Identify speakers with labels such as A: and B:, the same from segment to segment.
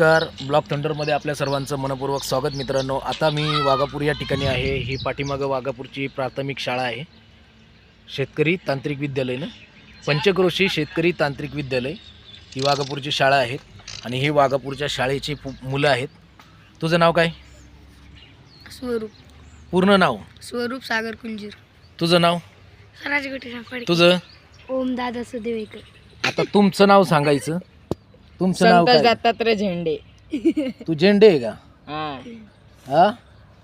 A: नमस्कार. ब्लॉक थंडरमध्ये आपल्या सर्वांचं मनपूर्वक स्वागत मित्रांनो. आता मी वाघापूर या ठिकाणी आहे. ही पाठीमागं वाघापूरची प्राथमिक शाळा आहे. शेतकरी तांत्रिक विद्यालय ना? पंचक्रोशी शेतकरी तांत्रिक विद्यालय ही वाघापूरची शाळा आहे आणि ही वाघापूरच्या शाळेची पु- मुलं आहेत. तुझं नाव काय?
B: स्वरूप.
A: पूर्ण नाव?
B: स्वरूप सागर कुंजीर.
A: तुझं नाव?
B: राजगटी
A: तुझं?
B: ओम दादा सुदेवेकर.
A: आता तुमचं नाव सांगायचं. तुमचं नाव
C: संतोष
A: काय?
C: दत्तात्रय झेंडे.
A: तू झेंडे आहे का?
C: हाँ.
A: हा?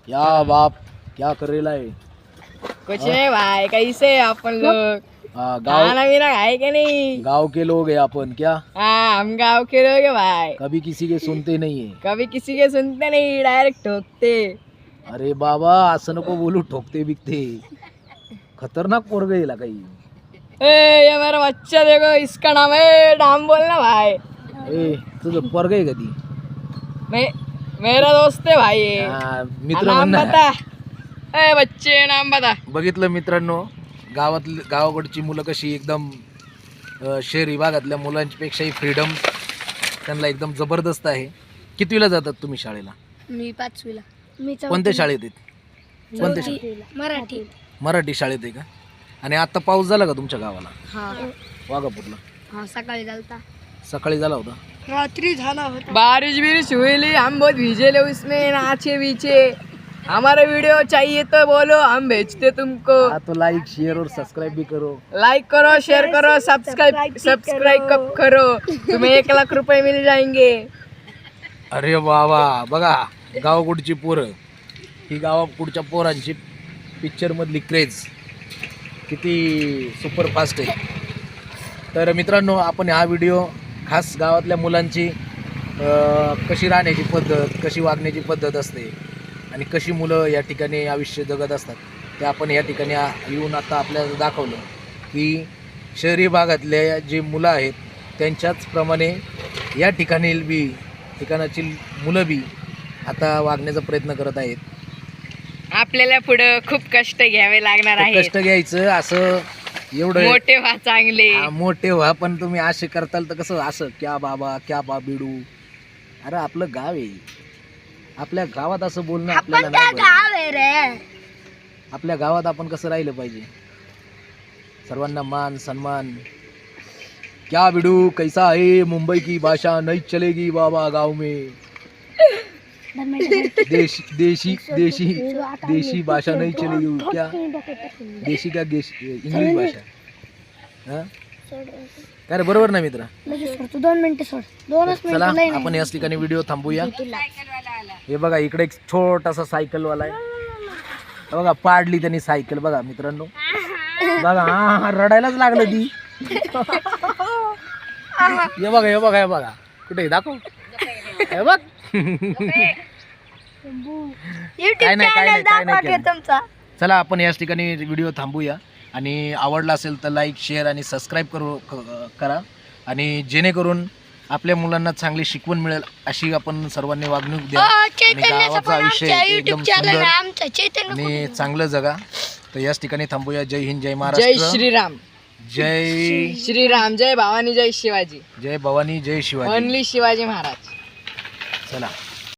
A: या बाप क्या करेला आहे?
C: कुछ नहीं भाई कैसे हैं अपन लोग?
A: हा, गाव
C: खाना पीना खाए कि नहीं?
A: गाँव के लोग हैं अपन क्या?
C: हाँ हम गाँव के लोग हैं भाई.
A: कभी किसी के सुनते नहीं है।
C: कभी किसी के सुनते नहीं डायरेक्ट ठोकते.
A: अरे बाबा असं नको बोलू ठोकते बिकते. खतरनाक पोरग येला काही
C: ए ये मेरा बच्चा देखो इसका नाम है नाम बोलना भाई.
A: ए तुझं पोरग आहे कधी
C: मैं मेरा दोस्त है भाई.
A: मित्र
C: नाम
A: म्हणणार
C: बता. ए बच्चे नाम बता.
A: बघितलं मित्रांनो गावातली गावाकडची मुलं कशी एकदम अ, शहरी भागातल्या मुलांपेक्षाही फ्रीडम त्यांना एकदम जबरदस्त आहे. कितवीला जातात तुम्ही शाळेला?
B: मी पाचवीला. मी
A: कोणत्या शाळेत आहेत? कोणत्या शाळेत?
B: मराठी.
A: मराठी शाळेत आहे का? आणि आता पाऊस झाला का तुमच्या गावाला?
B: हा.
A: वाघापूरला.
B: हा सकाळी चालता
A: सकाळी झाला होता.
B: रात्री झाला होता.
C: बारिश बिरिश हुई ली हम बहुत भीजे उसमें नाचे बीचे. हमारा वीडियो चाहिए तो बोलो हम भेजते तुमको.
A: हाँ तो लाइक शेयर और सब्सक्राइब भी करो.
C: लाइक करो शेयर करो सब्सक्राइब सब्सक्राइब कब करो? तुम्हें एक लाख रुपए मिल जाएंगे.
A: अरे बाबा बघा गावाकडची पोरं? ही गावाकडच्या पोरांची पिक्चरमधली क्रेज किती सुपरफास्ट आहे. तर मित्रांनो आपण हा व्हिडिओ खास गावातल्या मुलांची कशी राहण्याची पद्धत कशी वागण्याची पद्धत असते आणि कशी मुलं या ठिकाणी आयुष्य जगत असतात ते आपण या ठिकाणी येऊन आता आपल्याला दाखवलं की शहरी भागातल्या जे मुलं आहेत त्यांच्याचप्रमाणे या ठिकाणी बी ठिकाणाची मुलं बी आता वागण्याचा प्रयत्न करत आहेत.
C: आपल्याला पुढं खूप कष्ट घ्यावे लागणार आहे
A: कष्ट घ्यायचं असं एवढं
C: मोठे व्हा चांगले.
A: हा, मोठे व्हा पण तुम्ही असे करताल तर कसं असं क्या बाबा क्या बा बिडू? अरे आपलं गाव आहे. आपल्या गावात असं बोलणं आपल्याला नाही बरं.
B: गाव आहे रे.
A: आपल्या गावात आपण कसं राहिलं पाहिजे? सर्वांना मान सन्मान. क्या बिडू कैसा है? मुंबई की भाषा नहीं चलेगी बाबा गांव में. देशी देशी देशी देशी भाषा नहीं चलेगी क्या देशी का इंग्लिश भाषा? हा? काय रे बरोबर ना मित्र?
B: तू दोन मिनिटं सोड. दोनच
A: चला आपण याच ठिकाणी व्हिडिओ थांबूया. हे बघा इकडे एक छोटासा सायकलवाला आहे. बघा पाडली त्यांनी सायकल बघा मित्रांनो. बघा हा हा, रडायलाच लागलं ती. हे बघा हे बघा हे बघा. कुठे दाखव. हे बघ. काय नाही काय नाही काय नाही केलं.
B: तुमचा.
A: चला आपण याच ठिकाणी व्हिडिओ थांबूया. आणि आवडला असेल तर लाईक शेअर आणि सबस्क्राईब करू क- करा. आणि जेणेकरून आपल्या मुलांना चांगली शिकवण मिळेल अशी आपण सर्वांनी वागणूक द्या. आणि गावाचं आयुष्य एकदम सुंदर
B: चैतन्य
A: आणि चांगलं जगा. तर याच ठिकाणी थांबूया. जय हिंद जय
C: जय
A: महाराष्ट्र
C: श्रीराम.
A: जय
C: श्रीराम जय भवानी जय शिवाजी.
A: जय भवानी जय शिवाजी.
C: ओनली शिवाजी महाराज.
A: चला.